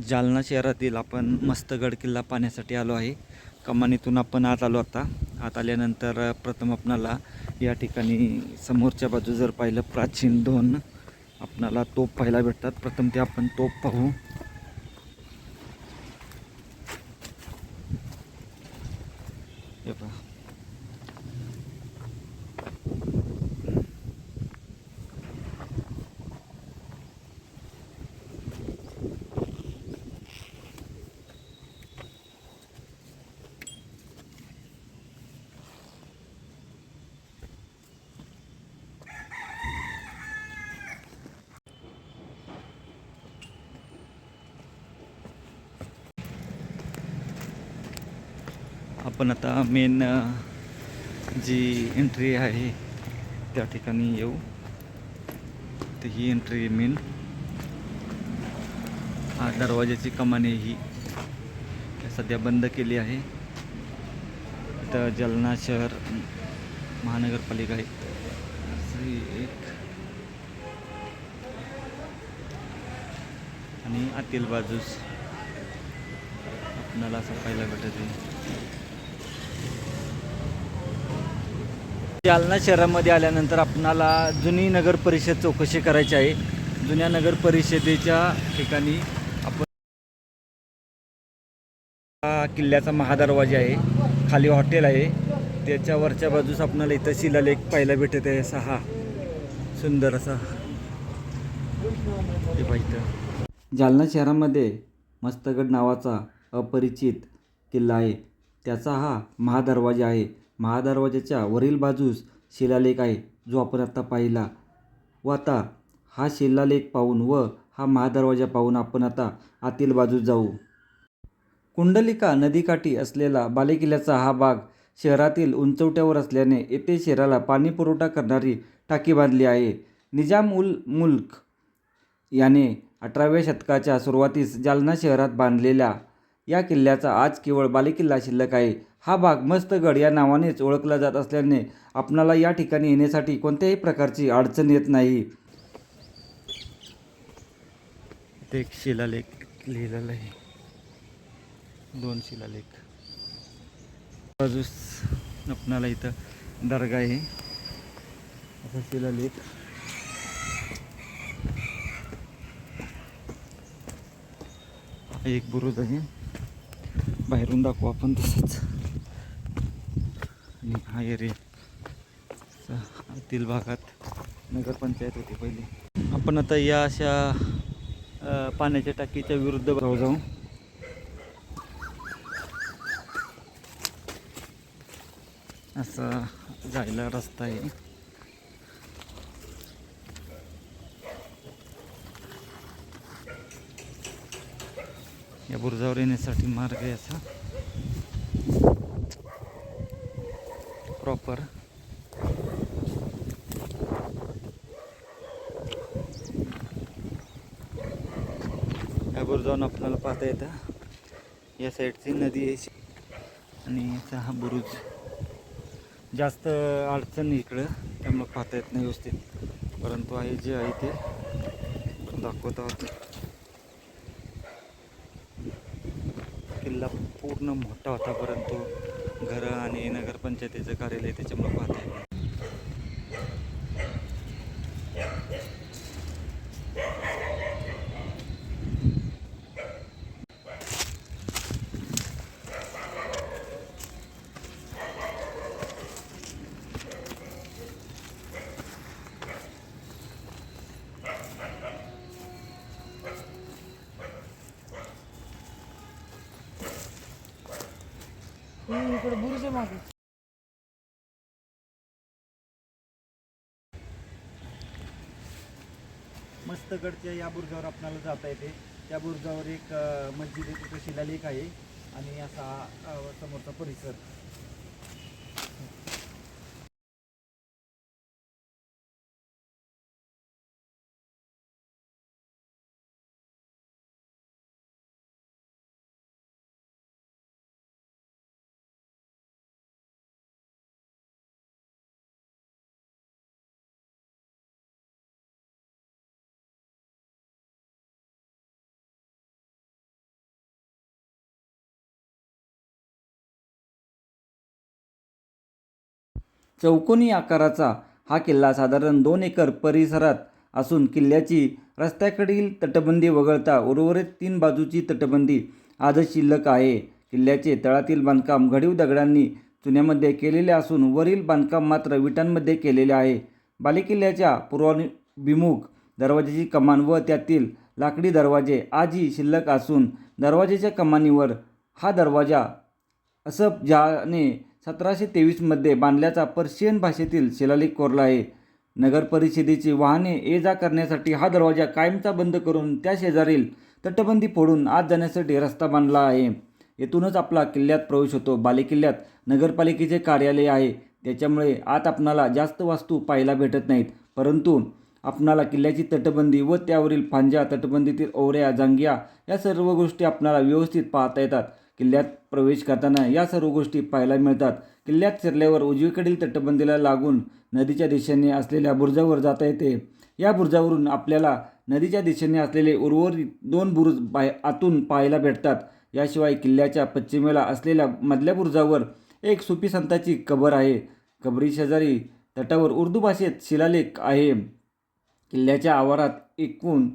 जालना शहरातील आपण मस्तगड किल्ला पाहण्यासाठी आलो आहे. कमानीतून आपण आत आलो आता. आत आल्यानंतर प्रथम आपणाला या ठिकाणी समोरच्या बाजू जर पाहिलं प्राचीन दोन आपणाला तोप पाहायला भेटतात. प्रथम ते आपण तोप पाहू. हे पहा. आपण आता मेन जी एंट्री आहे त्या ठिकाणी येऊ. तर ही एंट्री मेन हा दरवाजाची कमाने ही. सध्या बंद केली आहे. इथं जालना शहर महानगरपालिका आहे. एक. आणि आतील बाजूस आपणाला असं पाहायला भेटत आहे. जालना शहरामध्ये आल्यानंतर आपणाला जुनी नगर परिषद चौकशी करायची आहे. जुन्या नगर परिषदेच्या ठिकाणी आपण हा किल्ल्याचा महादरवाजा आहे. खाली हॉटेल आहे. त्याच्या वरच्या बाजूस आपणाला इथं शिलालेख पाहायला भेटत आहे. असा हा सुंदर असा ते पाहिजे इथं. जालना शहरामध्ये मस्तगड नावाचा अपरिचित किल्ला आहे. त्याचा हा महादरवाजा आहे. महादरवाजाच्या वरील बाजूस शिलालेख आहे जो आपण आता पाहिला. व आता हा शिलालेख पाहून व हा महादरवाजा पाहून आपण आता आतील बाजूस जाऊ. कुंडलिका नदीकाठी असलेला बालेकिल्ल्याचा हा भाग शहरातील उंचवट्यावर असल्याने येथे शहराला पाणीपुरवठा करणारी टाकी बांधली आहे. निजाम उल मुल्क याने अठराव्या शतकाच्या सुरुवातीस जालना शहरात बांधलेल्या या किल्ल्याचा आज केवळ बालेकिल्ला शिल्लक आहे. हा भाग मस्तगड या नावानेच ओळखला जात असल्याने आपणाला या ठिकाणी येण्यासाठी कोणत्याही प्रकारची अडचण येत नाही. ते एक शिलालेख लिहिलेला आहे. दोन शिलालेख. बाजूस आपणाला इथं दर्गा आहे. असा शिलालेख. एक बुरुज आहे. बाहेरून दाखवू आपण तसंच. आणि हा एरिया आतील भागात नगरपंचायत होती पहिली. आपण आता या अशा पाण्याच्या टाकीच्या विरुद्ध जाऊ जाऊ. असा जायला रस्ता आहे. या बुरुजावर येण्यासाठी मार्ग आहे असा. प्रॉपर या बुरुजावरून आपल्याला पाहता येतं या साईडची नदी आहे. आणि याचा हा बुरुज जास्त अडचण इकडं त्यामुळं पाहता येत नाही व्यवस्थित. परंतु आहे जे आहे ते दाखवत आहोत किल्ला पूर्ण मोठा होता परंतु घरं आणि नगरपंचायतीचं कार्यालय त्याच्यामुळे पाहता येत नाही. इकडे बुरुज आहे मागे. मस्तगडच्या या बुरुजावर आपल्याला जाता येते. त्या बुरुजावर एक मस्जिद आहे तिथं शिलालेख आहे आणि असा समोरचा परिसर. चौकोनी आकाराचा हा किल्ला साधारण दोन एकर परिसरात असून किल्ल्याची रस्त्याकडील तटबंदी वगळता उर्वरित तीन बाजूची तटबंदी आजच शिल्लक आहे. किल्ल्याचे तळातील बांधकाम घडीव दगडांनी चुन्यामध्ये केलेले असून वरील बांधकाम मात्र विटांमध्ये केलेले आहे. बालेकिल्ल्याच्या पूर्वाभिमुख दरवाजाची कमान व त्यातील लाकडी दरवाजे आजही शिल्लक असून दरवाजेच्या कमानीवर हा दरवाजा असं ज्याने सतराशे तेवीसमध्ये बांधल्याचा पर्शियन भाषेतील शिलालेख कोरला आहे. नगर परिषदेची वाहने ये जा करण्यासाठी हा दरवाजा कायमचा बंद करून त्या शेजारील तटबंदी फोडून आत जाण्यासाठी रस्ता बांधला आहे. येथूनच आपला किल्ल्यात प्रवेश होतो. बालेकिल्ल्यात नगरपालिकेचे कार्यालय आहे. त्याच्यामुळे आत आपणाला जास्त वास्तू पाहायला भेटत नाहीत. परंतु आपणाला किल्ल्याची तटबंदी व त्यावरील फांज्या तटबंदीतील ओवऱ्या जांग्या या सर्व गोष्टी आपणाला व्यवस्थित पाहता येतात. किल्ल्यात प्रवेश करताना या सर्व गोष्टी पाहायला मिळतात. किल्ल्यात शिरल्यावर उजवीकडील तटबंदीला लागून नदीच्या दिशेने असलेल्या बुरुजावर जाता येते. या बुरुजावरून आपल्याला नदीच्या दिशेने असलेले उर्वरित दोन बुरुज बाय आतून पाहायला भेटतात. याशिवाय किल्ल्याच्या पश्चिमेला असलेल्या मधल्या बुरुजावर एक सुफी संताची कबर आहे. कबरी शेजारी तटावर उर्दू भाषेत शिलालेख आहे. किल्ल्याच्या आवारात एकूण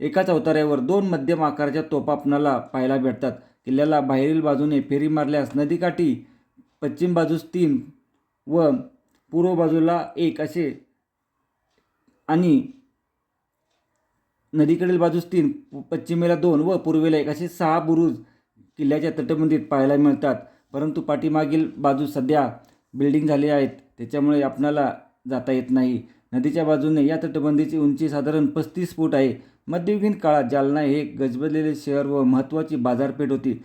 एका चौताऱ्यावर दोन मध्यम आकाराच्या तोफा आपणाला पाहायला भेटतात. किल्ल्याला बाहेरील बाजूने फेरी मारल्यास नदीकाठी पश्चिम बाजूस तीन व पूर्व बाजूला एक असे आणि नदीकडील बाजूस तीन पश्चिमेला दोन व पूर्वेला एक असे सहा बुरुज किल्ल्याच्या तटबंदीत पाहायला मिळतात. परंतु पाठीमागील बाजू सध्या बिल्डिंग झाले आहेत. त्याच्यामुळे आपणाला जाता येत नाही. नदीच्या बाजूने या तटबंदीची उंची साधारण पस्तीस फूट आहे. मध्ययुगीन काळात जालना हे एक गजबजलेले शहर व महत्त्वाची बाजारपेठ होती.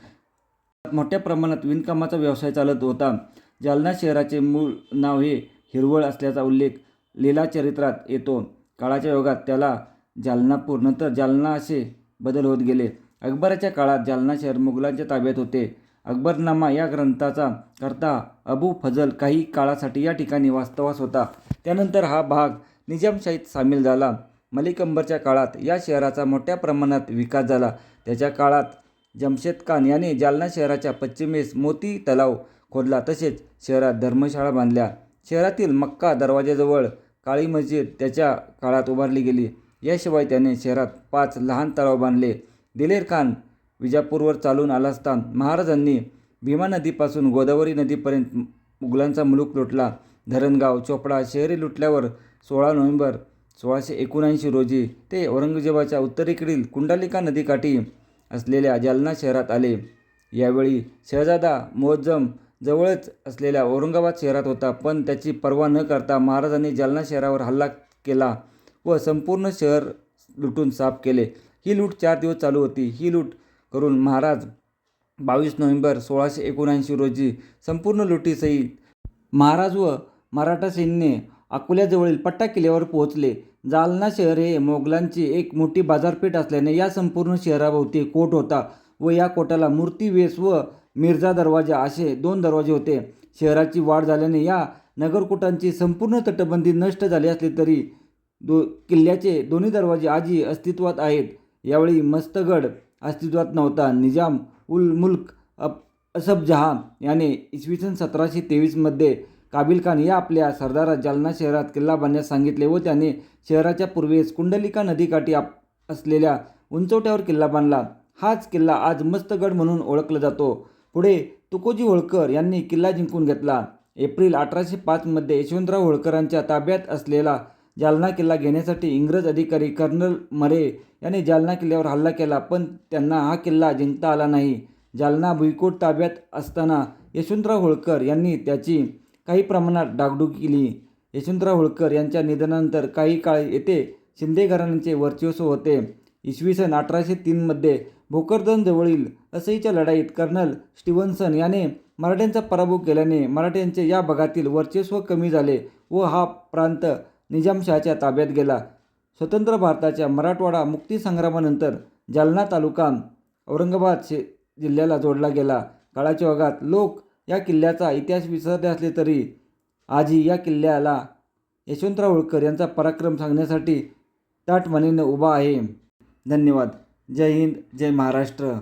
मोठ्या प्रमाणात विणकामाचा व्यवसाय चालत होता. जालना शहराचे मूळ नाव हे हिरवळ असल्याचा उल्लेख लीला चरित्रात येतो. काळाच्या योगात त्याला जालनापूर नंतर जालना असे बदल होत गेले. अकबराच्या काळात जालना शहर मुघलांच्या ताब्यात होते. अकबरनामा या ग्रंथाचा करता अबू फजल काही काळासाठी या ठिकाणी वास्तवास होता. त्यानंतर हा भाग निजामशाहीत सामील झाला. मलिक अंबरच्या काळात या शहराचा मोठ्या प्रमाणात विकास झाला. त्याच्या काळात जमशेद खान याने जालना शहराच्या पश्चिमेस मोती तलाव खोदला. तसेच शहरात धर्मशाळा बांधल्या. शहरातील मक्का दरवाजाजवळ काळी मस्जिद त्याच्या काळात उभारली गेली. याशिवाय त्याने शहरात पाच लहान तलाव बांधले. दिलेर खान विजापूरवर चालून आला असता महाराजांनी भीमा नदीपासून गोदावरी नदीपर्यंत मुघलांचा मुलूक लुटला. धरणगाव चोपडा शहरी लुटल्यावर सोळा नोव्हेंबर सोळाशे एकोणऐंशी रोजी ते औरंगजेबाच्या उत्तरेकडील कुंडालिका नदीकाठी असलेल्या जालना शहरात आले. यावेळी शहजादा मोहज्जम जवळच असलेल्या औरंगाबाद शहरात होता पण त्याची पर्वा न करता महाराजांनी जालना शहरावर हल्ला केला व संपूर्ण शहर लुटून साफ केले. ही लूट चार दिवस चालू होती. ही लूट करून महाराज बावीस नोव्हेंबर सोळाशे एकोणऐंशी रोजी संपूर्ण लुटीसहित महाराज व मराठा सैन्य अकोल्याजवळील पट्टा किल्ल्यावर पोहोचले. जालना शहर हे मोगलांची एक मोठी बाजारपेठ असल्याने या संपूर्ण शहराभोवती कोट होता व या कोटाला मूर्ती वेस व मिर्झा दरवाजा असे दोन दरवाजे होते. शहराची वाढ झाल्याने या नगरकोटांची संपूर्ण तटबंदी नष्ट झाली असली तरी दो किल्ल्याचे दोन्ही दरवाजे आजही अस्तित्वात आहेत. यावेळी मस्तगड अस्तित्वात नव्हता. निजाम उल मुल्क अप असफ जहा याने इसवी सन सतराशे तेवीसमध्ये काबिल खान या आपल्या सरदारात जालना शहरात किल्ला बांधण्यास सांगितले व त्याने शहराच्या पूर्वेस कुंडलिका नदीकाठी आप असलेल्या उंचवट्यावर किल्ला बांधला. हाच किल्ला आज मस्तगड म्हणून ओळखला जातो. पुढे तुकोजी होळकर यांनी किल्ला जिंकून घेतला. एप्रिल अठराशे पाचमध्ये यशवंतराव होळकरांच्या ताब्यात असलेला जालना किल्ला घेण्यासाठी इंग्रज अधिकारी कर्नल मरे यांनी जालना किल्ल्यावर हल्ला केला पण त्यांना हा किल्ला जिंकता आला नाही. जालना भुईकोट ताब्यात असताना यशवंतराव होळकर यांनी त्याची काही प्रमाणात डागडूग केली. यशवंतराव होळकर यांच्या निधनानंतर काही काळ येथे शिंदे घराण्याचे वर्चस्व होते. इसवी सन अठराशे तीनमध्ये भोकरदनजवळील असईच्या लढाईत कर्नल स्टीव्हन्सन याने मराठ्यांचा पराभव केल्याने मराठ्यांचे या भागातील वर्चस्व कमी झाले व हा प्रांत निजामशहाच्या ताब्यात गेला. स्वतंत्र भारताच्या मराठवाडा मुक्तीसंग्रामानंतर जालना तालुका औरंगाबाद शे जिल्ह्याला जोडला गेला. काळाच्या ओघात लोक या किल्ल्याचा इतिहास विसरले असले तरी आजी या किल्ल्याला यशवंतराव होळकर यांचा पराक्रम सांगण्यासाठी ताटमानेनं उभा आहे. धन्यवाद. जय हिंद जय महाराष्ट्र.